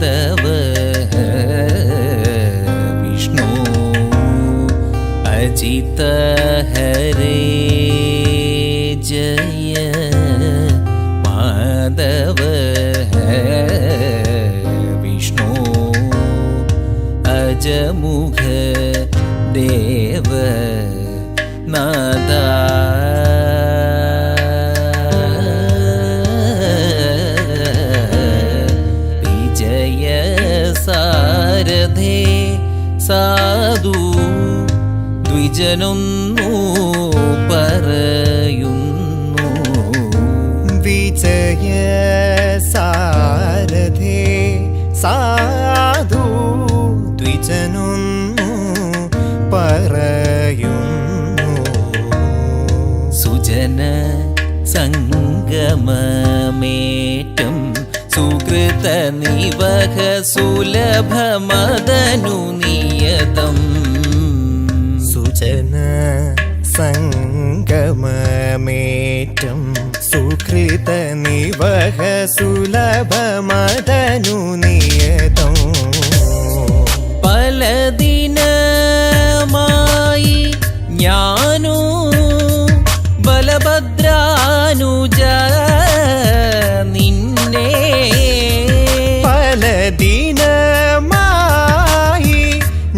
माधव विष्णु। अजित हरे जय माधव विष्णु। अजमुख देव नादा സാരഥേ സാധു ദ്വിജനൊന്നു പറയുന്നു. വിജയ സാരഥേ സാധു ദ്വിജനൊന്നു പറയുന്നു. സുജന സംഗമമേറ്റം സുകൃത നിവഹ സുലഭമദനു നിയതം. സുജന സംഗമമേറ്റം. സുഹൃത നിവഹ സുലഭമതനു നിയതം. പലദിനമായി ഞാനു ബലഭദ്രാനുജ ദിനമായി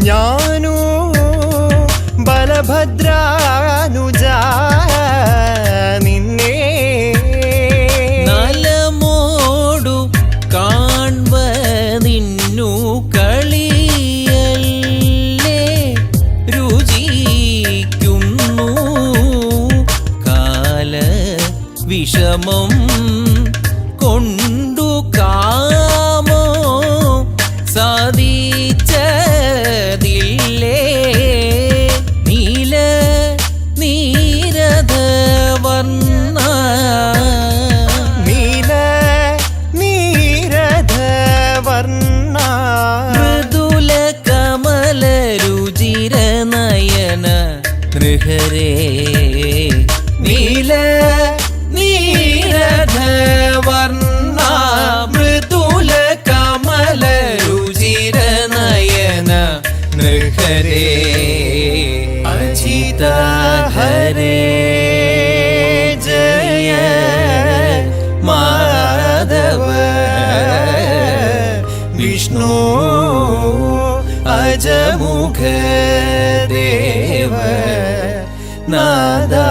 ഞാനു ബലഭദ്രാനുജ നിന്നെ നലമോടു കാൺവതിന്നു കളിയല്ലേ രുചിക്കുന്നു കാല വിഷമം നയന നൃഹരേ നീല നീരധ വർണ മൃദുല കമല രുചിര നയന നൃഹരേ അജിത ഹരേ. ജയ മാധവ. വിഷ്ണു भजमुख देव नादा